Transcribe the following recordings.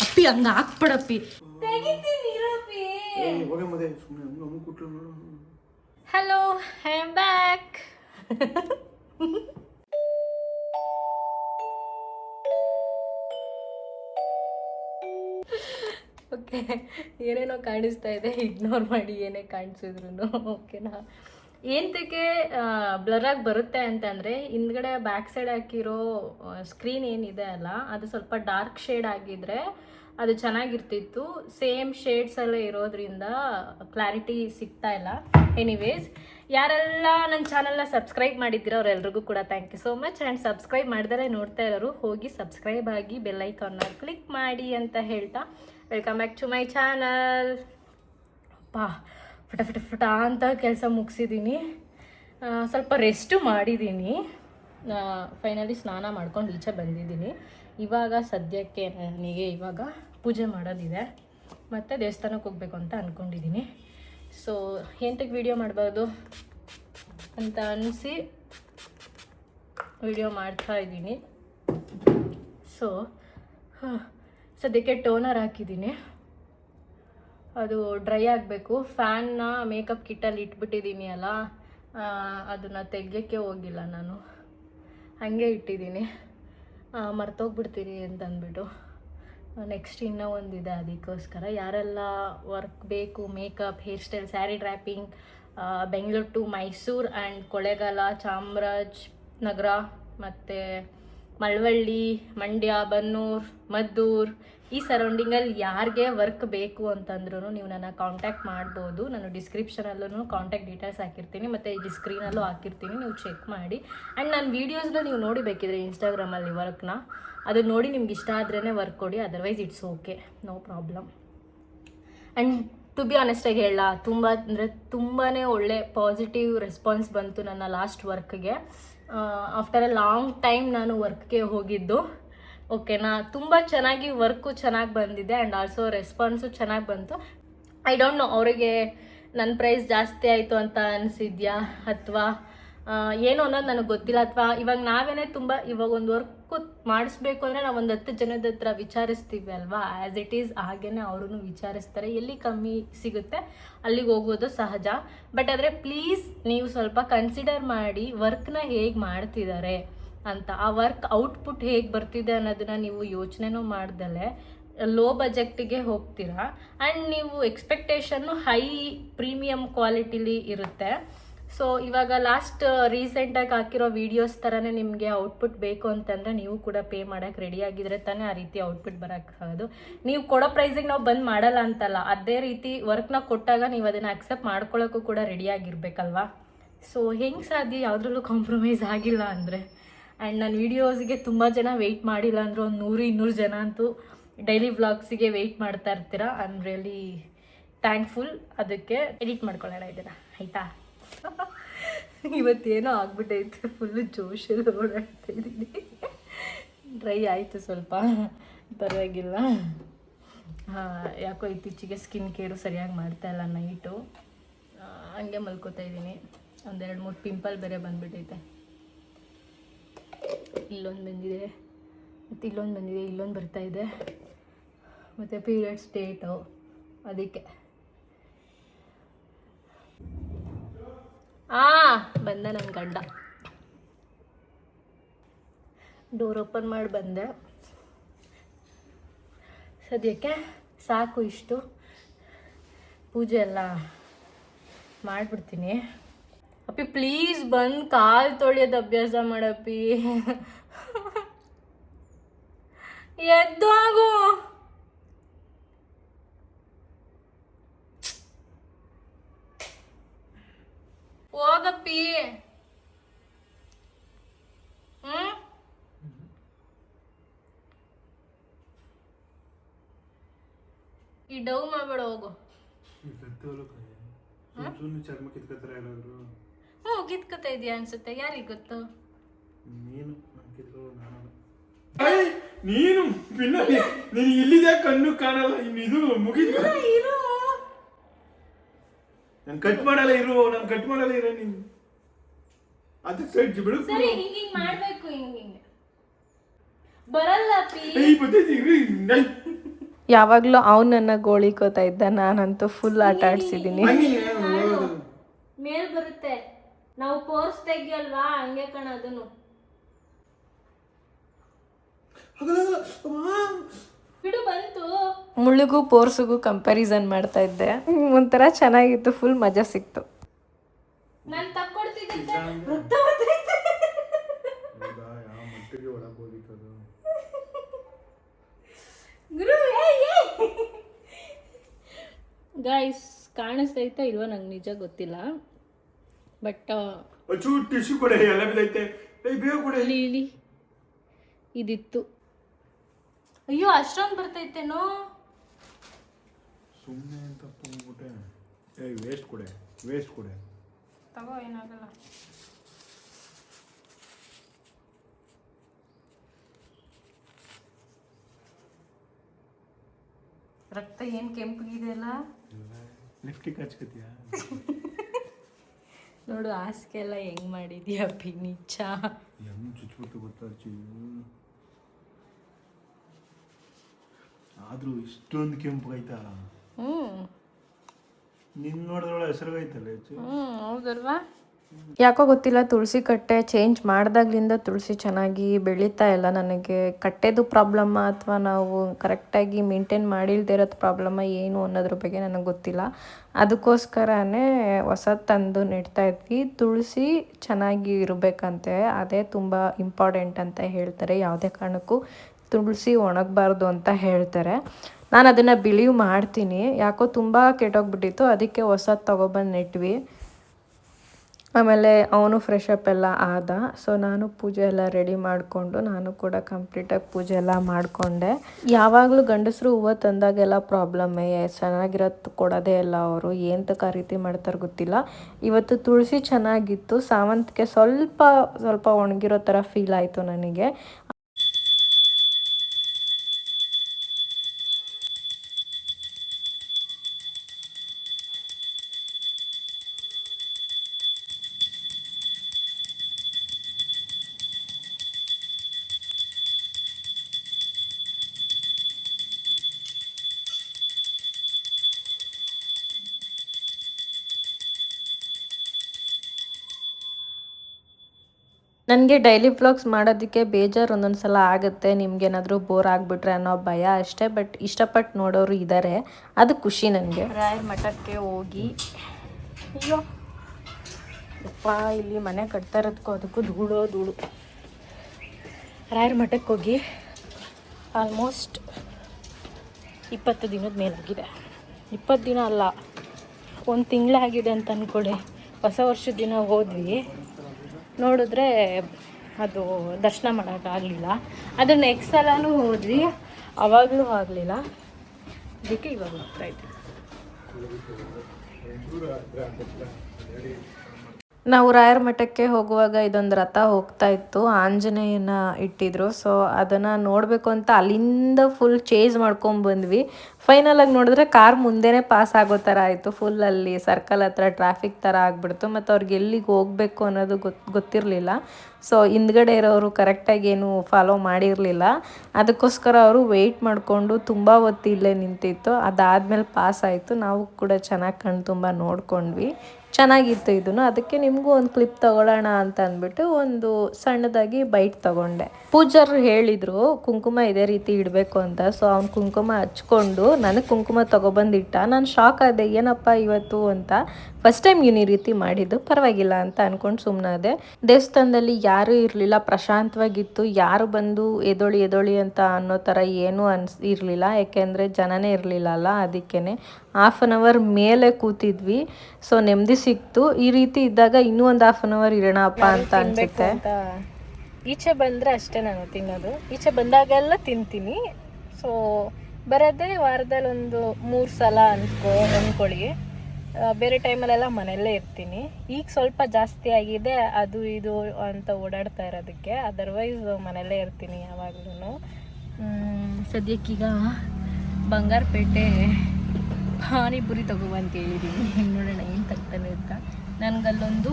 ಅಪ್ಪಿ ಹಂಗ ಹಾಕ್ಬಿಡಪ್ಪಿ hello I am back okay ಏನೇನೋ ಕಾಣಿಸ್ತಾ ಇದೆ. ಇಗ್ನೋರ್ ಮಾಡಿ ಏನೇ ಕಾಣಿಸಿದ್ರು ಓಕೆನಾ ಏಂತಕ್ಕೆ ಬ್ಲರಾಗಿ ಬರುತ್ತೆ ಅಂತಂದರೆ, ಹಿಂದ್ಗಡೆ ಬ್ಯಾಕ್ ಸೈಡ್ ಹಾಕಿರೋ ಸ್ಕ್ರೀನ್ ಏನಿದೆ ಅಲ್ಲ, ಅದು ಸ್ವಲ್ಪ ಡಾರ್ಕ್ ಶೇಡ್ ಆಗಿದ್ರೆ ಅದು ಚೆನ್ನಾಗಿರ್ತಿತ್ತು. ಸೇಮ್ ಶೇಡ್ಸಲ್ಲೇ ಇರೋದ್ರಿಂದ ಕ್ಲಾರಿಟಿ ಸಿಗ್ತಾ ಇಲ್ಲ. ಎನಿವೇಸ್ ಯಾರೆಲ್ಲ ನನ್ನ ಚಾನಲ್ನ ಸಬ್ಸ್ಕ್ರೈಬ್ ಮಾಡಿದ್ದೀರೋ ಅವರೆಲ್ಲರಿಗೂ ಕೂಡ thank you so much and subscribe ಮಾಡಿದರೆ ನೋಡ್ತಾ ಇರೋರು, ಹೋಗಿ ಸಬ್ಸ್ಕ್ರೈಬ್ ಆಗಿ ಬೆಲ್ಲೈಕಾನ್ನ ಕ್ಲಿಕ್ ಮಾಡಿ ಅಂತ ಹೇಳ್ತಾ welcome back to my channel ಅಪ್ಪಾ ಫಟ ಫಟ ಫಟ ಅಂತ ಕೆಲಸ ಮುಗಿಸಿದ್ದೀನಿ ಸ್ವಲ್ಪ ರೆಸ್ಟು ಮಾಡಿದ್ದೀನಿ ಫೈನಲಿ ಸ್ನಾನ ಮಾಡ್ಕೊಂಡು ಈಚೆ ಬಂದಿದ್ದೀನಿ ಇವಾಗ ಸದ್ಯಕ್ಕೆ ನನಗೆ ಇವಾಗ ಪೂಜೆ ಮಾಡೋದಿದೆ. ಮತ್ತು ದೇವಸ್ಥಾನಕ್ಕೆ ಹೋಗ್ಬೇಕು ಅಂತ ಅಂದ್ಕೊಂಡಿದ್ದೀನಿ ಸೊ ಎಂತಕ್ಕೆ ವಿಡಿಯೋ ಮಾಡ್ಬೋದು ಅಂತ ಅನಿಸಿ ವಿಡಿಯೋ ಮಾಡ್ತಾ ಇದ್ದೀನಿ ಸೊ ಸದ್ಯಕ್ಕೆ ಟೋನರ್ ಹಾಕಿದ್ದೀನಿ ಅದು ಡ್ರೈ ಆಗಬೇಕು. ಫ್ಯಾನ್ನ, ಮೇಕಪ್ ಕಿಟ್ಟಲ್ಲಿ ಇಟ್ಬಿಟ್ಟಿದ್ದೀನಿ ಅಲ್ಲ ಅದನ್ನು ತೆಗಿಯೋಕ್ಕೆ ಹೋಗಿಲ್ಲ ನಾನು. ಹಾಗೆ ಇಟ್ಟಿದ್ದೀನಿ. ಮರ್ತೋಗ್ಬಿಡ್ತೀನಿ ಅಂತ ಅಂದ್ಬಿಟ್ಟು ನೆಕ್ಸ್ಟ್ ಇನ್ನೂ ಒಂದಿದೆ ಅದಕ್ಕೋಸ್ಕರ. ಯಾರೆಲ್ಲ ವರ್ಕ್ ಬೇಕು, makeup, hair style, sari draping Bengaluru to Mysuru and Kollegal, Chamarajanagar, ಮತ್ತು ಮಳವಳ್ಳಿ, ಮಂಡ್ಯ, ಬನ್ನೂರು, ಮದ್ದೂರು ಈ ಸರೌಂಡಿಂಗಲ್ಲಿ ಯಾರಿಗೆ ವರ್ಕ್ ಬೇಕು ಅಂತಂದ್ರೂ ನೀವು ನನ್ನ ಕಾಂಟ್ಯಾಕ್ಟ್ ಮಾಡ್ಬೋದು. ನಾನು ಡಿಸ್ಕ್ರಿಪ್ಷನಲ್ಲೂ ಕಾಂಟ್ಯಾಕ್ಟ್ ಡೀಟೇಲ್ಸ್ ಹಾಕಿರ್ತೀನಿ, ಮತ್ತು ಈ ಸ್ಕ್ರೀನಲ್ಲೂ ಹಾಕಿರ್ತೀನಿ, ನೀವು ಚೆಕ್ ಮಾಡಿ. ಆ್ಯಂಡ್ ನನ್ನ ವೀಡಿಯೋಸ್ನ ನೀವು ನೋಡಿ ಬೇಕಿದ್ರೆ ಇನ್ಸ್ಟಾಗ್ರಾಮಲ್ಲಿ ವರ್ಕ್ನ ಅದು ನೋಡಿ ನಿಮ್ಗೆ ಇಷ್ಟ ಆದ್ರೇ ವರ್ಕ್ ಕೊಡಿ otherwise it's okay no problem and to be ಆನೆಸ್ಟಾಗಿ ಹೇಳ, ತುಂಬ ಅಂದರೆ ತುಂಬಾ ಒಳ್ಳೆ ಪಾಸಿಟಿವ್ ರೆಸ್ಪಾನ್ಸ್ ಬಂತು ನನ್ನ ಲಾಸ್ಟ್ ವರ್ಕ್ಗೆ ಆಫ್ಟರ್ ಅ ಲಾಂಗ್ ಟೈಮ್ ನಾನು ವರ್ಕ್ಗೆ ಹೋಗಿದ್ದು. ಓಕೆನಾ? ತುಂಬ ಚೆನ್ನಾಗಿ ವರ್ಕು ಚೆನ್ನಾಗಿ ಬಂದಿದೆ ಆ್ಯಂಡ್ ಆಲ್ಸೋ ರೆಸ್ಪಾನ್ಸು ಚೆನ್ನಾಗಿ ಬಂತು. ಐ ಡೋಂಟ್ ನೋ, ಅವರಿಗೆ ನನ್ನ ಪ್ರೈಸ್ ಜಾಸ್ತಿ ಆಯಿತು ಅಂತ ಅನಿಸಿದ್ಯಾ ಅಥವಾ ಏನು ಅನ್ನೋದು ನನಗೆ ಗೊತ್ತಿಲ್ಲ ಅಥವಾ, ಇವಾಗ ನಾವೇನೇ ತುಂಬ, ಇವಾಗ ಒಂದು ವರ್ಕು ಮಾಡಿಸ್ಬೇಕು ಅಂದರೆ ನಾವು ಒಂದು ಹತ್ತು ಜನದ ಹತ್ರ ವಿಚಾರಿಸ್ತೀವಿ ಅಲ್ವಾ? ಆ್ಯಸ್ ಇಟ್ ಈಸ್ ಹಾಗೇ ಅವರು ವಿಚಾರಿಸ್ತಾರೆ. ಎಲ್ಲಿ ಕಮ್ಮಿ ಸಿಗುತ್ತೆ, ಅಲ್ಲಿಗೆ ಹೋಗೋದು ಸಹಜ. ಬಟ್ ಆದರೆ ಪ್ಲೀಸ್ ನೀವು ಸ್ವಲ್ಪ ಕನ್ಸಿಡರ್ ಮಾಡಿ ವರ್ಕ್ನ ಹೇಗೆ ಮಾಡ್ತಿದ್ದಾರೆ. ಅಂತ. ಆ ವರ್ಕ್ ಔಟ್ಪುಟ್ ಹೇಗೆ ಬರ್ತಿದೆ ಅನ್ನೋದನ್ನ ನೀವು ಯೋಚನೆನೂ ಮಾಡ್ದಲೆ ಲೋ ಬಜೆಟ್ಗೆ ಹೋಗ್ತೀರಾ. ಆ್ಯಂಡ್ ನೀವು ಎಕ್ಸ್ಪೆಕ್ಟೇಷನ್ನು ಹೈ ಪ್ರೀಮಿಯಮ್ ಕ್ವಾಲಿಟಿಲಿ ಇರುತ್ತೆ. ಸೊ ಇವಾಗ ಲಾಸ್ಟ್ ರೀಸೆಂಟಾಗಿ ಹಾಕಿರೋ ವೀಡಿಯೋಸ್ ಥರನೇ ನಿಮಗೆ ಔಟ್ಪುಟ್ ಬೇಕು ಅಂತಂದರೆ ನೀವು ಕೂಡ ಪೇ ಮಾಡೋಕ್ಕೆ ರೆಡಿ ಆಗಿದ್ರೆ ತಾನೇ ಆ ರೀತಿ ಔಟ್ಪುಟ್ ಬರೋಕ್ಕಾಗೋದು ನೀವು ಕೊಡೋ ಪ್ರೈಸಿಗೆ ನಾವು ಬಂದ್ ಮಾಡಲ್ಲ ಅಂತಲ್ಲ, ಅದೇ ರೀತಿ ವರ್ಕ್ನ ಕೊಟ್ಟಾಗ ನೀವು ಅದನ್ನು ಅಕ್ಸೆಪ್ಟ್ ಮಾಡ್ಕೊಳ್ಳೋಕ್ಕೂ ಕೂಡ ರೆಡಿಯಾಗಿರ್ಬೇಕಲ್ವಾ ಸೊ ಹೆಂಗೆ ಸಾಧ್ಯ? ಯಾವುದ್ರಲ್ಲೂ ಕಾಂಪ್ರಮೈಸ್ ಆಗಿಲ್ಲ ಅಂದರೆ. ಆ್ಯಂಡ್ ನನ್ನ ವೀಡಿಯೋಸಿಗೆ ತುಂಬ ಜನ ವೆಯ್ಟ್ ಮಾಡಿಲ್ಲ ಅಂದರೆ ಒಂದು ನೂರು, ಇನ್ನೂರು ಜನ ಅಂತೂ ಡೈಲಿ ವ್ಲಾಗ್ಸಿಗೆ ವೆಯ್ಟ್ ಮಾಡ್ತಾ ಇರ್ತೀರಾ. ಐ ಆಮ್ ರಿಯಲಿ ಥ್ಯಾಂಕ್ಫುಲ್ ಅದಕ್ಕೆ ಎಡಿಟ್ ಮಾಡ್ಕೊಳ್ಳೋಣ ಇದನ್ನು. ಆಯಿತಾ? ಇವತ್ತೇನೋ ಆಗ್ಬಿಟ್ಟೈತೆ. ಫುಲ್ಲು ಜೋಶಲ್ಲಿ ಓಡಾಡ್ತಾ ಇದ್ದೀನಿ. ಡ್ರೈ ಆಯಿತು ಸ್ವಲ್ಪ. ಪರವಾಗಿಲ್ಲ. ಹಾಂ, ಯಾಕೋ ಇತ್ತೀಚೆಗೆ ಸ್ಕಿನ್ ಕೇರು ಸರಿಯಾಗಿ ಮಾಡ್ತಾ ಇಲ್ಲ ನೈಟು ಹಂಗೆ ಮಲ್ಕೋತಾ ಇದ್ದೀನಿ. ಒಂದೆರಡು ಮೂರು ಪಿಂಪಲ್ ಬೇರೆ ಬಂದ್ಬಿಟ್ಟೈತೆ. ಇಲ್ಲೊಂದು ಬಂದಿದೆ. ಮತ್ತು ಇಲ್ಲೊಂದು ಬಂದಿದೆ, ಇಲ್ಲೊಂದು ಬರ್ತಾ ಇದೆ. ಮತ್ತು ಪೀರಿಯಡ್ಸ್ ಡೇಟು ಅದಕ್ಕೆ. ಆ, ಬಂದ ನನ್ನ ಗಂಡ. ಡೋರ್ ಓಪನ್ ಮಾಡಿ ಬಂದೆ. ಸದ್ಯಕ್ಕೆ ಸಾಕು ಇಷ್ಟು. ಪೂಜೆ ಎಲ್ಲ ಮಾಡಿಬಿಡ್ತೀನಿ. ಅಪ್ಪಿ ಪ್ಲೀಸ್ ಬಂದು ಕಾಲು ತೊಳೆಯೋದು ಅಭ್ಯಾಸ ಮಾಡಪ್ಪಿ ಎದ್ದು ಆಗು. ಹೋಗಪ್ಪಿ. ಹ್ಮ್? ಈ ಡವ್ ಮಾಡಬೇಡ, ಹೋಗು. ಚರ್ಮ ಕಿತ್ಕೊತಾರೆ ಯಾರಾದ್ರು. ಹ್ಞೂ ಕಿತ್ಕೊತಾ ಇದೆಯಾ ಅನ್ಸುತ್ತೆ? ಯಾರಿಗೆ ಗೊತ್ತು? ನೀನು ನಾನ್. ಕಿತ್ಕೊಳ್ಳೋ ನಾನಲ್ಲ. ಏಯ್, ನೀನು ಪಿನ್ನ ನೀನು ಇಲ್ಲಿದೆ ಕಣ್ಣು ಕಾಣಲ್ಲ ಇನ್ನು ಇದು ಮುಗಿದ ಇರು ನಾನು ಕಟ್ ಮಾಡಲ್ಲ ಇರು ನಾನು ಕಟ್ ಮಾಡಲ್ಲ ಇರೋ ನೀನು. ಅದಕ್ಕೆ ಸೈಡ್ ಬಿಡು. ಸರಿ ಹಿಂಗ್ ಹಿಂಗ್ ಮಾಡ್ಬೇಕು ಹಿಂಗ್ ಹಿಂಗ್. ಬರಲ್ಲ ಪಿ ಏಯ್ ಬತ್ತೈತಿ ಇರ್ರಿ ನೈ. ಯಾವಾಗ್ಲೂ ಅವನನ್ನ ಗೋಳಿಕೋತಾ ಇದ್ದ ನಾನಂತೂ ಫುಲ್ ಆಟ ಆಡ್ಸಿದೀನಿ. ಹಂಗೆ ಮೇಲ್ ಬರುತ್ತೆ. ನಾವು ಪೋರ್ಸ್ ತೆಗಿಯಲ್ವಾ? ಹಂಗೆ ಕಣ ಅದನ್ನು. ಬಿಡು ಬಂತು. ಮುಳ್ಳಿಗೂ ಪೋರ್ಸಿಗೂ ಕಂಪ್ಯಾರಿಸನ್ ಮಾಡ್ತಾ ಇದ್ದೆ. ಒಂಥರ ಚೆನ್ನಾಗಿತ್ತು ಫುಲ್ ಮಜಾ ಸಿಕ್ತು. ನಾನು ತಕ್ಕೊಡ್ತಿದ್ದೆ ಗುರು ಗಾಯ್ಸ್ ಕಾಣಿಸ್ತೈತಾ ಇಲ್ವಾ ನಂಗೆ ನಿಜ ಗೊತ್ತಿಲ್ಲ. ಬಟ್ ಅಚ್ಚು ಟಿಶ್ಯೂ ಕೊಡೆ ಎಲ್ಲ ಬಿದ್ದೈತೆ. ಏಯ್ ಬೇಗ ಕೊಡೆ. ಇಲ್ಲಿ ಇಲ್ಲಿ. ಇದಿತ್ತು. ಅಯ್ಯೋ ಅಷ್ಟೊಂದು ಬರ್ತೈತೇನೋ? ಸುಮ್ಮನೆ ಅಂತ ತುಂಬಿಬಿಟ್ಟೆ ಏಯ್ ವೇಸ್ಟ್ ಕೊಡೆ ವೇಸ್ಟ್ ಕೊಡೆ. ತಗೋ ಏನಾಗಲ್ಲ. ರಕ್ತ ಏನು ಕೆಂಪಗಿದೆಯಲ್ಲ ಲಿಫ್ಟಿಗೆ ಹಚ್ಕತಿಯಾ? ನೋಡು ಹಾಸಿಗೆ ಎಲ್ಲ ಹೆಂಗ್ ಮಾಡಿದ್ಯಾ ಅಪ್ಪಿ ನಿಜ ಹೆಂಗ್ ಚುಚ್ಬಿಟ್ಟು ಗೊತ್ತಾ ಆದ್ರೂ ಇಷ್ಟೊಂದು ಕೆಂಪು ಆಯ್ತಾ? ಹ್ಮ್. ನಿನ್ ನೋಡಿದ್ರೊಳಗೆ ಆಯ್ತಲ್ಲ ಹೆಚ್ಚು ಹ್ಮ್ ಹೌದಲ್ವಾ? ಯಾಕೋ ಗೊತ್ತಿಲ್ಲ, ತುಳಸಿ ಕಟ್ಟೆ ಚೇಂಜ್ ಮಾಡಿದಾಗ್ಲಿಂದ ತುಳಸಿ ಚೆನ್ನಾಗಿ ಬೆಳೀತಾ ಇಲ್ಲ. ನನಗೆ ಕಟ್ಟೆದು ಪ್ರಾಬ್ಲಮ್ಮ ಅಥವಾ ನಾವು ಕರೆಕ್ಟಾಗಿ ಮೇಂಟೈನ್ ಮಾಡಿಲ್ದೇ ಇರೋದು ಪ್ರಾಬ್ಲಮ್ಮ ಏನು ಅನ್ನೋದ್ರ ಬಗ್ಗೆ ನನಗೆ ಗೊತ್ತಿಲ್ಲ. ಅದಕ್ಕೋಸ್ಕರನೇ ಹೊಸ ತಂದು ನೆಡ್ತಾ ಇದ್ವಿ. ತುಳಸಿ ಚೆನ್ನಾಗಿ ಇರಬೇಕಂತೆ, ಅದೇ ತುಂಬ ಇಂಪಾರ್ಟೆಂಟ್ ಅಂತ ಹೇಳ್ತಾರೆ. ಯಾವುದೇ ಕಾರಣಕ್ಕೂ ತುಳಸಿ ಒಣಗಬಾರ್ದು ಅಂತ ಹೇಳ್ತಾರೆ. ನಾನು ಅದನ್ನು ಬಿಲೀವ್ ಮಾಡ್ತೀನಿ. ಯಾಕೋ ತುಂಬ ಕೆಟ್ಟೋಗ್ಬಿಟ್ಟಿತ್ತು, ಅದಕ್ಕೆ ಹೊಸದು ತೊಗೊಬಂದು ನೆಟ್ವಿ. ಆಮೇಲೆ ಅವನು ಫ್ರೆಶ್ ಅಪ್ ಎಲ್ಲ ಆದ. ಸೊ ನಾನು ಪೂಜೆ ಎಲ್ಲ ರೆಡಿ ಮಾಡಿಕೊಂಡು ನಾನು ಕೂಡ ಕಂಪ್ಲೀಟಾಗಿ ಪೂಜೆ ಎಲ್ಲ ಮಾಡಿಕೊಂಡೆ. ಯಾವಾಗಲೂ ಗಂಡಸರು ಹೂವು ತಂದಾಗೆಲ್ಲ ಪ್ರಾಬ್ಲಮ್ಮೇ ಚೆನ್ನಾಗಿರೋದು ಕೊಡೋದೇ ಇಲ್ಲ ಅವರು. ಏನು ಆ ರೀತಿ ಮಾಡ್ತಾರೆ ಗೊತ್ತಿಲ್ಲ. ಇವತ್ತು ತುಳಸಿ ಚೆನ್ನಾಗಿತ್ತು. ಸಾವಂತಿಗೆ ಸ್ವಲ್ಪ ಸ್ವಲ್ಪ ಒಣಗಿರೋ ಥರ ಫೀಲ್ ಆಯಿತು ನನಗೆ. ನನಗೆ ಡೈಲಿ ಬ್ಲಾಗ್ಸ್ ಮಾಡೋದಕ್ಕೆ ಬೇಜಾರು ಒಂದೊಂದು ಸಲ ಆಗುತ್ತೆ, ನಿಮ್ಗೇನಾದರೂ ಬೋರ್ ಆಗಿಬಿಟ್ರೆ ಅನ್ನೋ ಭಯ ಅಷ್ಟೇ ಬಟ್ ಇಷ್ಟಪಟ್ಟು ನೋಡೋರು ಇದ್ದಾರೆ ಅದು ಖುಷಿ ನನಗೆ. ರಾಯರ ಮಠಕ್ಕೆ ಹೋಗಿ. ಅಯ್ಯೋ. ಅಪ್ಪ ಇಲ್ಲಿ ಮನೆ ಕಟ್ತಾ ಇರೋದಕ್ಕೂ ಅದಕ್ಕೂ ಧೂಳು ಧೂಳು. ರಾಯರ ಮಠಕ್ಕೆ ಹೋಗಿ ಆಲ್ಮೋಸ್ಟ್ ಇಪ್ಪತ್ತು ದಿನದ ಮೇಲಾಗಿದೆ. ಇಪ್ಪತ್ತು ದಿನ ಅಲ್ಲ, ಒಂದು ತಿಂಗಳಾಗಿದೆ ಅಂತ ಅಂದ್ಕೊಳ್ಳಿ ಹೊಸ ವರ್ಷದ ದಿನ ಹೋದ್ವಿ. ನೋಡಿದ್ರೆ ಅದು ದರ್ಶನ ಮಾಡೋಕ್ಕಾಗಲಿಲ್ಲ ಅದು ನೆಕ್ಸ್ಟ್ ಸಲನೂ ಹೋದ್ವಿ ಅವಾಗಲೂ ಆಗಲಿಲ್ಲ. ಅದಕ್ಕೆ ಇವಾಗ ಹೋಗ್ತಾ ಇದ್ವಿ ನಾವು ರಾಯರ ಮಠಕ್ಕೆ ಹೋಗುವಾಗ ಇದೊಂದು ರಥ ಹೋಗ್ತಾ ಇತ್ತು. ಆಂಜನೇಯನ ಇಟ್ಟಿದ್ರು. ಸೊ ಅದನ್ನು ನೋಡಬೇಕು ಅಂತ ಅಲ್ಲಿಂದ ಫುಲ್ ಚೇಂಜ್ ಮಾಡ್ಕೊಂಡು ಬಂದ್ವಿ. ಫೈನಲ್ ಆಗಿ ನೋಡಿದ್ರೆ ಕಾರ್ ಮುಂದೆನೇ ಪಾಸ್ ಆಗೋ ಥರ ಆಯಿತು. ಫುಲ್ ಅಲ್ಲಿ ಸರ್ಕಲ್ ಹತ್ರ ಟ್ರಾಫಿಕ್ ಥರ ಆಗಿಬಿಡ್ತು. ಮತ್ತು ಅವ್ರಿಗೆ ಎಲ್ಲಿಗೆ ಹೋಗಬೇಕು ಅನ್ನೋದು ಗೊತ್ತು ಗೊತ್ತಿರಲಿಲ್ಲ. ಸೊ ಹಿಂದ್ಗಡೆ ಇರೋರು ಕರೆಕ್ಟಾಗಿ ಏನು ಫಾಲೋ ಮಾಡಿರಲಿಲ್ಲ. ಅದಕ್ಕೋಸ್ಕರ ಅವರು ವೆಯ್ಟ್ ಮಾಡಿಕೊಂಡು ತುಂಬ ಹೊತ್ತು ಇಲ್ಲೇ ನಿಂತಿತ್ತು. ಅದಾದಮೇಲೆ ಪಾಸ್ ಆಯಿತು. ನಾವು ಕೂಡ ಚೆನ್ನಾಗಿ ಕಣ್ಣು ತುಂಬ ನೋಡ್ಕೊಂಡ್ವಿ. ಚೆನ್ನಾಗಿತ್ತು ಇದನ್ನು. ಅದಕ್ಕೆ ನಿಮಗೂ ಒಂದು ಕ್ಲಿಪ್ ತಗೊಳ್ಳೋಣ ಅಂತ ಅಂದ್ಬಿಟ್ಟು ಒಂದು ಸಣ್ಣದಾಗಿ ಬೈಟ್ ತಗೊಂಡೆ. ಪೂಜಾರರು ಹೇಳಿದರು, ಕುಂಕುಮ ಇದೇ ರೀತಿ ಇಡಬೇಕು ಅಂತ. ಸೊ ಅವ್ನು ಕುಂಕುಮ ಹಚ್ಕೊಂಡು, ನನಗೆ ಕುಂಕುಮ ತಗೊಬಂದಿಟ್ಟ. ನಾನು ಶಾಕ್ ಆದೆ. ಏನಪ್ಪ ಇವತ್ತು? ಅಂತ. ಫಸ್ಟ್ ಟೈಮ್ ಇವ್ನು ಈ ರೀತಿ ಮಾಡಿದ್ದು ಪರವಾಗಿಲ್ಲ ಅಂತ ಅನ್ಕೊಂಡು ಸುಮ್ಮನಾದೆ ದೇವಸ್ಥಾನದಲ್ಲಿ ಯಾರೂ ಇರಲಿಲ್ಲ ಪ್ರಶಾಂತವಾಗಿತ್ತು ಯಾರು ಬಂದು ಎದೊಳಿ ಎದೊಳಿ ಅಂತ ಅನ್ನೋ ಥರ ಏನೂ ಅನ್ಸ್ ಇರಲಿಲ್ಲ. ಯಾಕೆಂದರೆ ಜನನೇ ಇರಲಿಲ್ಲ ಅಲ್ಲ ಅದಕ್ಕೇ ಹಾಫ್ ಆನ್ ಅವರ್ ಮೇಲೆ ಕೂತಿದ್ವಿ ಸೊ ನೆಮ್ಮದಿ ಸಿಕ್ತು. ಈ ರೀತಿ ಇದ್ದಾಗ ಇನ್ನೂ ಒಂದು ಹಾಫ್ ಆನ್ ಅವರ್ ಇರೋಣಪ್ಪ ಅಂತ ಅನ್ಸುತ್ತೆ. ಈಚೆ ಬಂದರೆ ಅಷ್ಟೇ ನಾನು ತಿನ್ನೋದು. ಈಚೆ ಬಂದಾಗೆಲ್ಲ ತಿಂತೀನಿ. ಸೊ ಬರೋದೇ ವಾರದಲ್ಲಿ ಒಂದು ಮೂರು ಸಲ ಅನ್ಕೋ ಅಂದ್ಕೊಳ್ಳಿ ಆ, ಬೇರೆ ಟೈಮಲ್ಲೆಲ್ಲ ಮನೆಯಲ್ಲೇ ಇರ್ತೀನಿ. ಈಗ ಸ್ವಲ್ಪ ಜಾಸ್ತಿ ಆಗಿದೆ, ಅದು ಇದು ಅಂತ ಓಡಾಡ್ತಾ ಇರೋದಕ್ಕೆ. ಅದರ್ವೈಸ್ ಮನೆಯಲ್ಲೇ ಇರ್ತೀನಿ ಯಾವಾಗ್ಲೂ ಸದ್ಯಕ್ಕೀಗ ಬಂಗಾರಪೇಟೆ ಪಾನಿಪುರಿ ತಗೊಬಂದು ಕೇಳಿದ್ದೀನಿ ನೋಡೋಣ, ಏನು ತಗ್ತಾನೆ ಅಂತ. ನನಗಲ್ಲೊಂದು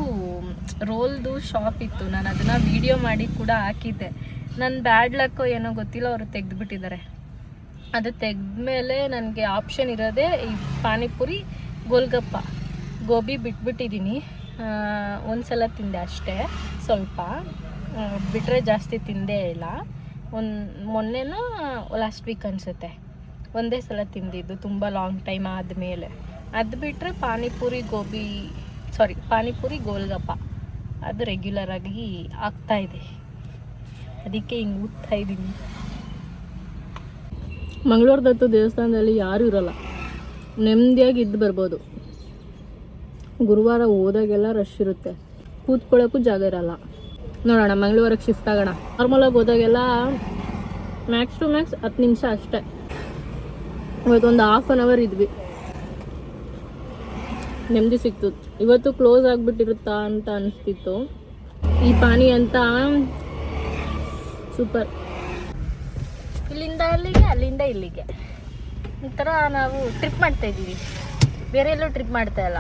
ರೋಲ್ದು ಶಾಪ್ ಇತ್ತು. ನಾನು ಅದನ್ನು ವೀಡಿಯೋ ಮಾಡಿ ಕೂಡ ಹಾಕಿದ್ದೆ. ನನ್ನ ಬ್ಯಾಡ್ ಲಕ್ ಏನೋ ಗೊತ್ತಿಲ್ಲ, ಅವರು ತೆಗೆದುಬಿಟ್ಟಿದ್ದಾರೆ. ಅದು ತೆಗೆದ ಮೇಲೆ ನನಗೆ ಆಪ್ಷನ್ ಇರೋದೇ ಈ ಪಾನಿಪುರಿ ಗೋಲ್ಗಪ್ಪ. ಗೋಬಿ ಬಿಟ್ಬಿಟ್ಟಿದ್ದೀನಿ. ಒಂದು ಸಲ ತಿಂದೆ ಅಷ್ಟೇ, ಸ್ವಲ್ಪ. ಬಿಟ್ಟರೆ ಜಾಸ್ತಿ ತಿಂದೇ ಇಲ್ಲ. ಒಂದು, ಮೊನ್ನೆನೂ ಲಾಸ್ಟ್ ವೀಕ್ ಅನಿಸುತ್ತೆ. ಒಂದೇ ಸಲ ತಿಂದಿದ್ದು, ತುಂಬ ಲಾಂಗ್ ಟೈಮ್ ಆದಮೇಲೆ. ಅದು ಬಿಟ್ಟರೆ ಪಾನಿಪುರಿ, ಗೋಬಿ ಸಾರಿ ಪಾನಿಪುರಿ, ಗೋಲ್ಗಪ್ಪ. ಅದು ರೆಗ್ಯುಲರ್ ಆಗಿ ಆಗ್ತಾ ಇದೆ. ಅದಕ್ಕೆ ಹಿಂಗೆ ಊದ್ತಾ ಇದ್ದೀನಿ ಮಂಗಳೂರದತ್ತು ದೇವಸ್ಥಾನದಲ್ಲಿ ಯಾರೂ ಇರಲ್ಲ. ನೆಮ್ಮದಿಯಾಗಿ ಇದ್ದು ಬರ್ಬೋದು. ಗುರುವಾರ ಹೋದಾಗೆಲ್ಲ ರಶ್ ಇರುತ್ತೆ. ಕೂತ್ಕೊಳ್ಳೋಕ್ಕೂ ಜಾಗ ಇರಲ್ಲ. ನೋಡೋಣ, ಮಂಗಳವಾರಕ್ಕೆ ಶಿಫ್ಟ್ ಆಗೋಣ. ನಾರ್ಮಲಾಗಿ ಹೋದಾಗೆಲ್ಲ ಮ್ಯಾಕ್ಸ್ ಟು ಮ್ಯಾಕ್ಸ್ ಹತ್ತು ನಿಮಿಷ ಅಷ್ಟೇ. ಇವತ್ತೊಂದು ಹಾಫ್ ಅನ್ ಅವರ್ ಇದ್ವಿ. ನೆಮ್ಮದಿ ಸಿಕ್ತು. ಇವತ್ತು ಕ್ಲೋಸ್ ಆಗಿಬಿಟ್ಟಿರುತ್ತಾ ಅಂತ ಅನಿಸ್ತಿತ್ತು. ಈ ಪಾನಿ ಅಂತ ಸೂಪರ್ ಇಲ್ಲಿಂದ ಅಲ್ಲಿಗೆ, ಅಲ್ಲಿಂದ ಇಲ್ಲಿಗೆ. ಈ ನಾವು ಟ್ರಿಪ್ ಮಾಡ್ತಾ ಇದ್ದೀವಿ. ಬೇರೆ ಎಲ್ಲೂ ಟ್ರಿಪ್ ಮಾಡ್ತಾ ಇಲ್ಲ.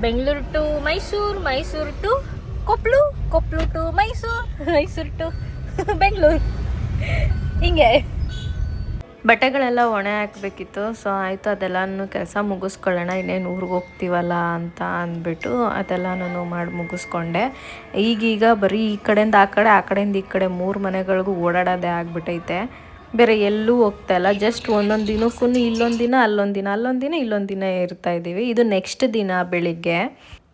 Bengaluru to Mysuru Mysuru to Koppal Koppal to Mysuru Mysuru to Bengaluru. ಹಿಂಗೆ. ಬಟ್ಟೆಗಳೆಲ್ಲ ಒಣ ಹಾಕಬೇಕಿತ್ತು ಸೊ ಆಯಿತು, ಅದೆಲ್ಲನೂ ಕೆಲಸ ಮುಗಿಸ್ಕೊಳ್ಳೋಣ. ಇನ್ನೇನು ಊರಿಗೆ ಹೋಗ್ತೀವಲ್ಲ ಅಂತ ಅಂದ್ಬಿಟ್ಟು ಅದೆಲ್ಲ ನಾನು ಮಾಡಿ ಮುಗಿಸ್ಕೊಂಡೆ. ಈಗೀಗ ಬರೀ ಈ ಕಡೆಯಿಂದ ಆ ಕಡೆ, ಆ ಕಡೆಯಿಂದ ಈ ಕಡೆ ಮೂರು ಮನೆಗಳಿಗೂ ಓಡಾಡೋದೇ ಆಗ್ಬಿಟ್ಟೈತೆ ಬೇರೆ ಎಲ್ಲೂ ಹೋಗ್ತಾ ಇಲ್ಲ. ಜಸ್ಟ್ ಒಂದೊಂದು ದಿನಕ್ಕೂ ಇಲ್ಲೊಂದು ದಿನ, ಅಲ್ಲೊಂದು ದಿನ ಅಲ್ಲೊಂದು ದಿನ, ಇಲ್ಲೊಂದು ದಿನ ಇರ್ತಾ ಇದ್ದೀವಿ. ಇದು ನೆಕ್ಸ್ಟ್ ದಿನ ಬೆಳಿಗ್ಗೆ.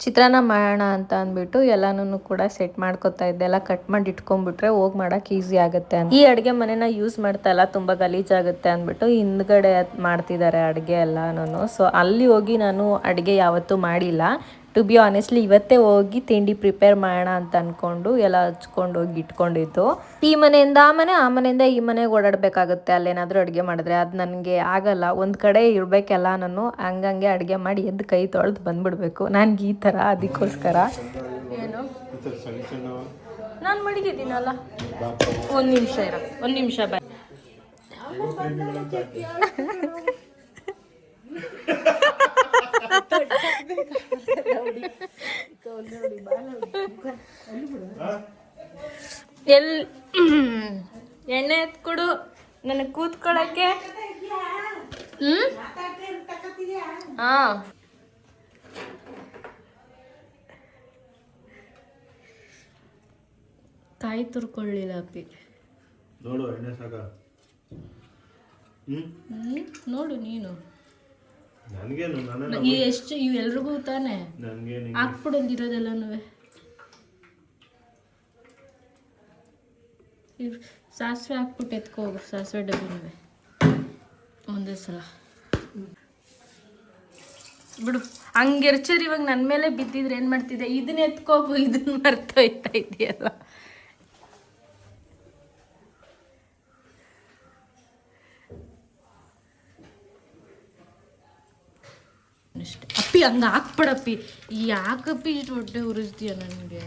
ಚಿತ್ರಾನ್ನ ಮಾಡೋಣ ಅಂತ ಅಂದ್ಬಿಟ್ಟು ಎಲ್ಲಾನು ಕೂಡ ಸೆಟ್ ಮಾಡ್ಕೊತಾ ಇದ್ದೆ. ಎಲ್ಲ ಕಟ್ ಮಾಡಿ ಇಟ್ಕೊಂಡ್ಬಿಟ್ರೆ ಹೋಗಿ ಮಾಡೋಕೆ ಈಸಿ ಆಗುತ್ತೆ ಅಂತ. ಈ ಅಡುಗೆ ಮನೆನ ಯೂಸ್ ಮಾಡ್ತಾ ಇಲ್ಲ. ತುಂಬ ಗಲೀಜಾಗುತ್ತೆ ಅಂದ್ಬಿಟ್ಟು ಹಿಂದ್ಗಡೆ ಮಾಡ್ತಿದ್ದಾರೆ ಅಡುಗೆ ಎಲ್ಲಾನು ಸೊ ಅಲ್ಲಿ ಹೋಗಿ ನಾನು ಅಡುಗೆ ಯಾವತ್ತೂ ಮಾಡಿಲ್ಲ. ಟು ಬಿ ಆನೆಸ್ಟ್ಲಿ ಇವತ್ತೇ ಹೋಗಿ ತಿಂಡಿ ಪ್ರಿಪೇರ್ ಮಾಡೋಣ ಅಂತ ಅಂದ್ಕೊಂಡು ಎಲ್ಲ ಹಚ್ಕೊಂಡು ಹೋಗಿ ಇಟ್ಕೊಂಡಿದ್ದು. ಈ ಮನೆಯಿಂದ ಆ ಮನೆ ಆ ಮನೆಯಿಂದ ಈ ಮನೆಗೆ ಓಡಾಡಬೇಕಾಗುತ್ತೆ. ಅಲ್ಲೇನಾದರೂ ಅಡುಗೆ ಮಾಡಿದ್ರೆ ಅದು ನನಗೆ ಆಗಲ್ಲ. ಒಂದು ಕಡೆ ಇರಬೇಕೆಲ್ಲ ನಾನು ಹಂಗಂಗೆ ಅಡುಗೆ ಮಾಡಿ ಎದ್ದು ಕೈ ತೊಳೆದು ಬಂದ್ಬಿಡ್ಬೇಕು. ನನಗೆ ಈ ಥರ ಅದಕ್ಕೋಸ್ಕರ. ಏನು? ನಾನು ಮಡಿಗಿದ್ದೀನಲ್ಲ. ಒಂದು ನಿಮಿಷ ಇರ. ಒಂದು ನಿಮಿಷ ಬಾಯ್ ಎಲ್ ಎಣ್ಣೆ ಎತ್ಕೊಡು ನನಗೆ ಕೂತ್ಕೊಳ್ಳೋಕ್ಕೆ ಹ್ಮ್? ಹಾ. ಕಾಯಿ ತುರ್ಕೊಳ್ಳಿಲ್ಲ ಅಪ್ಪಿ. ನೋಡು ಎಣ್ಣೆ ಸಾಕ. ನೋಡು ನೀನು. ನನಗೇನು ನನ್ನ ಈ ಎಷ್ಟು ಇವೆಲ್ರಿಗೂ ತಾನೆ? ನನಗೇನು ಹಾಕ್ಬಿಡೊಂದಿರೋದೆಲ್ಲನೂ ಸಾಸಿವೆ ಹಾಕ್ಬಿಟ್ಟು ಎತ್ಕೋ ಸಾಸಿವೆ ಡಬ್ಬಿನೂ ಒಂದೇ ಸಲ. ಬಿಡು ಹಂಗೆರ್ಚರ್ ಇವಾಗ ನನ್ನ ಮೇಲೆ ಬಿದ್ದಿದ್ರೆ ಏನು ಮಾಡ್ತಿದ್ದೆ ಇದನ್ನ ಎತ್ಕೋಬು ಇದನ್ನ ಮರ್ತೋಯ್ತಾ ಇದೆಯಲ್ಲ ಅಷ್ಟೇ ಅಪ್ಪಿ ಹಂಗೆ ಹಾಕ್ಬಿಡಪ್ಪಿ. ಯಾಕಪ್ಪಿ ಇಷ್ಟು ಹೊಟ್ಟೆ ಉರಿಸ್ತೀಯ ನನಗೆ.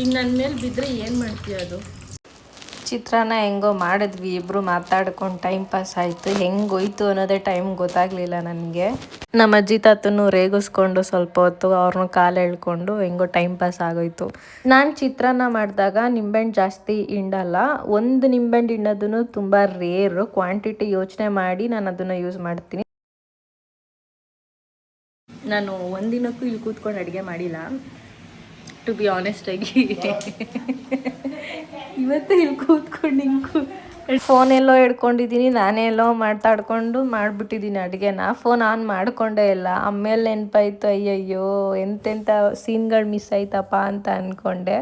ಈಗ ನನ್ನ ಮೇಲೆ ಬಿದ್ದರೆ ಏನು ಮಾಡ್ತೀಯ ಅದು? ಚಿತ್ರಾನ್ನ ಹೆಂಗೋ ಮಾಡಿದ್ವಿ, ಇಬ್ರು ಮಾತಾಡ್ಕೊಂಡು ಟೈಮ್ ಪಾಸ್ ಆಯಿತು. ಹೆಂಗೋಯ್ತು ಅನ್ನೋದೇ ಟೈಮ್ ಗೊತ್ತಾಗಲಿಲ್ಲ ನನಗೆ. ನಮ್ಮ ಅಜ್ಜಿ ತಾತನು ರೇಗಿಸ್ಕೊಂಡು ಸ್ವಲ್ಪ ಹೊತ್ತು ಅವ್ರನ್ನ ಕಾಲು ಎಳ್ಕೊಂಡು ಹೆಂಗೋ ಟೈಮ್ ಪಾಸ್ ಆಗೋಯ್ತು. ನಾನು ಚಿತ್ರಾನ್ನ ಮಾಡಿದಾಗ ನಿಂಬೆಹಣ್ಣು ಜಾಸ್ತಿ ಹಿಂಡಲ್ಲ. ಒಂದು ನಿಂಬೆಹಣ್ಣು ಹಿಂಡೋದನ್ನು ತುಂಬ ರೇರು ಕ್ವಾಂಟಿಟಿ ಯೋಚನೆ ಮಾಡಿ ನಾನು ಅದನ್ನು ಯೂಸ್ ಮಾಡ್ತೀನಿ. ನಾನು ಒಂದಿನಕ್ಕೂ ಇಲ್ಲಿ ಕೂತ್ಕೊಂಡು ಅಡುಗೆ ಮಾಡಿಲ್ಲ. ಟು ಬಿ ಆನೆಸ್ಟ್ ಆಗಿ ಇವತ್ತು ಇಲ್ಲಿ ಕೂತ್ಕೊಂಡು ಹಿಂಗೆ ಫೋನ್ ಎಲ್ಲೋ ಹಿಡ್ಕೊಂಡಿದ್ದೀನಿ ನಾನೇ ಎಲ್ಲೋ ಮಾತಾಡ್ಕೊಂಡು ಮಾಡಿಬಿಟ್ಟಿದ್ದೀನಿ ಅಡುಗೆನ. ಫೋನ್ ಆನ್ ಮಾಡಿಕೊಂಡೇ ಇಲ್ಲ. ಆಮೇಲೆ ನೆನಪಾಯ್ತು, ಅಯ್ಯಯ್ಯೋ, ಎಂತೆಂಥ ಸೀನ್ಗಳು ಮಿಸ್ ಆಯ್ತಪ್ಪ ಅಂತ ಅಂದ್ಕೊಂಡೆ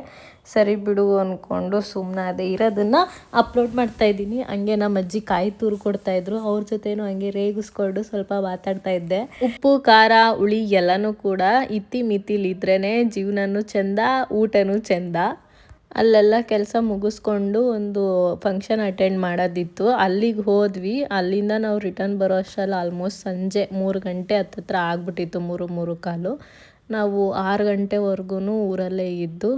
ಸರಿ ಬಿಡು ಅಂದ್ಕೊಂಡು ಸುಮ್ಮನೆ ಅದೇ ಇರೋದನ್ನು ಅಪ್ಲೋಡ್ ಮಾಡ್ತಾ ಇದ್ದೀನಿ. ಹಂಗೆ ನಮ್ಮ ಅಜ್ಜಿ ಕಾಯಿ ತೂರು ಕೊಡ್ತಾ ಇದ್ರು. ಅವ್ರ ಜೊತೆನೂ ಹಂಗೆ ರೇಗಿಸ್ಕೊಂಡು ಸ್ವಲ್ಪ ಮಾತಾಡ್ತಾ ಇದ್ದೆ. ಉಪ್ಪು, ಖಾರ, ಹುಳಿ ಎಲ್ಲನೂ ಕೂಡ ಇತ್ತಿ ಮಿತಿಲಿದ್ರೇ ಜೀವನನೂ ಚೆಂದ, ಊಟನೂ ಚೆಂದ. ಅಲ್ಲೆಲ್ಲ ಕೆಲಸ ಮುಗಿಸ್ಕೊಂಡು ಒಂದು ಫಂಕ್ಷನ್ ಅಟೆಂಡ್ ಮಾಡೋದಿತ್ತು. ಅಲ್ಲಿಗೆ ಹೋದ್ವಿ. ಅಲ್ಲಿಂದ ನಾವು ರಿಟರ್ನ್ ಬರೋ ಅಷ್ಟರಲ್ಲಿ ಆಲ್ಮೋಸ್ಟ್ ಸಂಜೆ ಮೂರು ಗಂಟೆ ಹತ್ತತ್ರ ಆಗ್ಬಿಟ್ಟಿತ್ತು ಮೂರು ಮೂರು ಕಾಲು. ನಾವು ಆರು ಗಂಟೆವರೆಗೂ ಊರಲ್ಲೇ ಇದ್ದು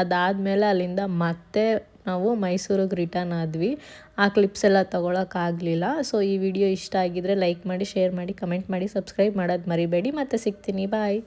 ಅದಾದಮೇಲೆ ಅಲ್ಲಿಂದ ಮತ್ತೆ ನಾವು ಮೈಸೂರಿಗೆ ರಿಟರ್ನ್ ಆದ್ವಿ. ಆ ಕ್ಲಿಪ್ಸ್ ಎಲ್ಲ ತೊಗೊಳಕ್ಕಾಗಲಿಲ್ಲ ಸೊ ಈ ವಿಡಿಯೋ ಇಷ್ಟ ಆಗಿದ್ದರೆ ಲೈಕ್ ಮಾಡಿ ಶೇರ್ ಮಾಡಿ ಕಮೆಂಟ್ ಮಾಡಿ ಸಬ್ಸ್ಕ್ರೈಬ್ ಮಾಡೋದು ಮರಿಬೇಡಿ. ಮತ್ತೆ ಸಿಗ್ತೀನಿ. ಬಾಯ್